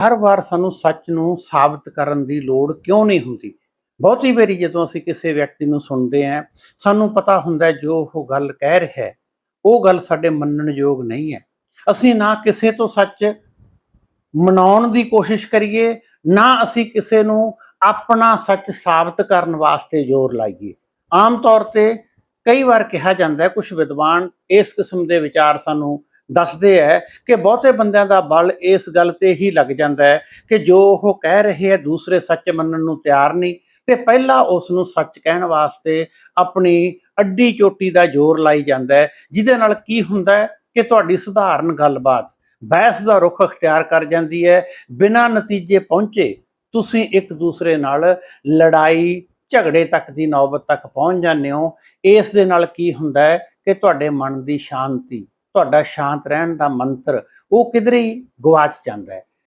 ਹਰ ਵਾਰ ਸਾਨੂੰ ਸੱਚ ਨੂੰ ਸਾਬਤ ਕਰਨ ਦੀ ਲੋੜ ਕਿਉਂ ਨਹੀਂ ਹੁੰਦੀ? ਬਹੁਤੀ ਵਾਰੀ ਜਦੋਂ ਅਸੀਂ ਕਿਸੇ ਵਿਅਕਤੀ ਨੂੰ ਸੁਣਦੇ ਹਾਂ, ਸਾਨੂੰ ਪਤਾ ਹੁੰਦਾ ਜੋ ਉਹ ਗੱਲ ਕਹਿ ਰਿਹਾ ਹੈ, ਉਹ ਗੱਲ ਸਾਡੇ ਮੰਨਣਯੋਗ ਨਹੀਂ ਹੈ। ਅਸੀਂ ਨਾ ਕਿਸੇ ਤੋਂ ਸੱਚ ਮਨਾਉਣ ਦੀ ਕੋਸ਼ਿਸ਼ ਕਰੀਏ, ਨਾ ਅਸੀਂ ਕਿਸੇ ਨੂੰ ਆਪਣਾ ਸੱਚ ਸਾਬਤ ਕਰਨ ਵਾਸਤੇ ਜ਼ੋਰ ਲਾਈਏ। ਆਮ ਤੌਰ ਤੇ ਕਈ ਵਾਰ ਕਿਹਾ ਜਾਂਦਾ ਹੈ ਕੁਝ ਵਿਦਵਾਨ ਇਸ ਕਿਸਮ ਦੇ ਵਿਚਾਰ ਸਾਨੂੰ ਦੱਸਦੇ ਹੈ ਕਿ ਬਹੁਤੇ ਬੰਦਿਆਂ ਦਾ ਬਲ ਇਸ ਗੱਲ ਤੇ ਹੀ ਲੱਗ ਜਾਂਦਾ ਹੈ ਕਿ ਜੋ ਉਹ ਕਹਿ ਰਹੇ ਹੈ ਦੂਸਰੇ ਸੱਚ ਮੰਨਣ ਨੂੰ ਤਿਆਰ ਨਹੀਂ ਤੇ ਪਹਿਲਾਂ ਉਸ ਨੂੰ ਸੱਚ ਕਹਿਣ ਵਾਸਤੇ ਆਪਣੀ ਅੱਡੀ ਚੋਟੀ ਦਾ ਜ਼ੋਰ ਲਾਈ ਜਾਂਦਾ ਹੈ ਜਿਹਦੇ ਨਾਲ ਕੀ ਹੁੰਦਾ ਹੈ ਕਿ ਤੁਹਾਡੀ ਸਧਾਰਨ ਗੱਲਬਾਤ, ਬਹਿਸ ਦਾ ਰੁਖ ਅਖਤਿਆਰ ਕਰ ਜਾਂਦੀ ਹੈ ਬਿਨਾਂ ਨਤੀਜੇ ਪਹੁੰਚੇ ਤੁਸੀਂ ਇੱਕ ਦੂਸਰੇ ਨਾਲ ਲੜਾਈ, ਝਗੜੇ ਤੱਕ ਦੀ ਨੌਬਤ ਤੱਕ ਪਹੁੰਚ ਜਾਂਦੇ ਹੋ। ਇਸ ਦੇ ਨਾਲ ਕੀ ਹੁੰਦਾ ਹੈ ਕਿ ਤੁਹਾਡੇ ਮਨ ਦੀ ਸ਼ਾਂਤੀ ਤੁਹਾਡਾ ਸ਼ਾਂਤ ਰਹਿਣ ਦਾ ਮੰਤਰ ਉਹ ਕਿਧਰੇ ਹੀ ਗਵਾਚ ਜਾਂਦਾ ਹੈ।